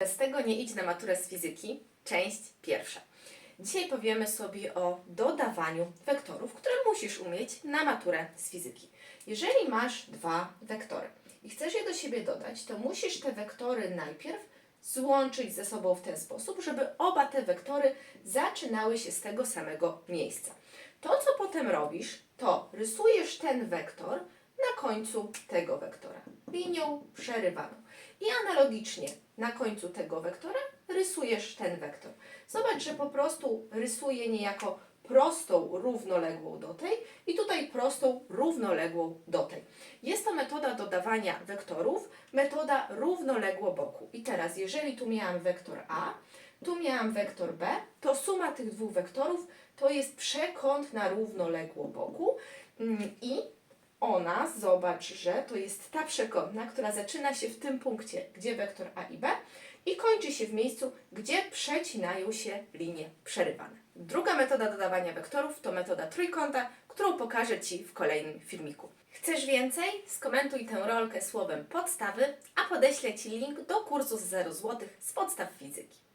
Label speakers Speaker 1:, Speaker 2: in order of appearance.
Speaker 1: Bez tego nie idź na maturę z fizyki, część pierwsza. Dzisiaj powiemy sobie o dodawaniu wektorów, które musisz umieć na maturę z fizyki. Jeżeli masz dwa wektory i chcesz je do siebie dodać, to musisz te wektory najpierw złączyć ze sobą w ten sposób, żeby oba te wektory zaczynały się z tego samego miejsca. To, co potem robisz, to rysujesz ten wektor na końcu tego wektora linią przerywaną. I analogicznie na końcu tego wektora rysujesz ten wektor. Zobacz, że po prostu rysuję niejako prostą równoległą do tej i tutaj prostą równoległą do tej. Jest to metoda dodawania wektorów, metoda równoległoboku. I teraz, jeżeli tu miałam wektor A, tu miałam wektor B, to suma tych dwóch wektorów to jest przekąt na równoległoboku Mm, i ona, zobacz, że to jest ta przekątna, która zaczyna się w tym punkcie, gdzie wektor A i B i kończy się w miejscu, gdzie przecinają się linie przerywane. Druga metoda dodawania wektorów to metoda trójkąta, którą pokażę Ci w kolejnym filmiku. Chcesz więcej? Skomentuj tę rolkę słowem podstawy, a podeślę Ci link do kursu z 0 zł z podstaw fizyki.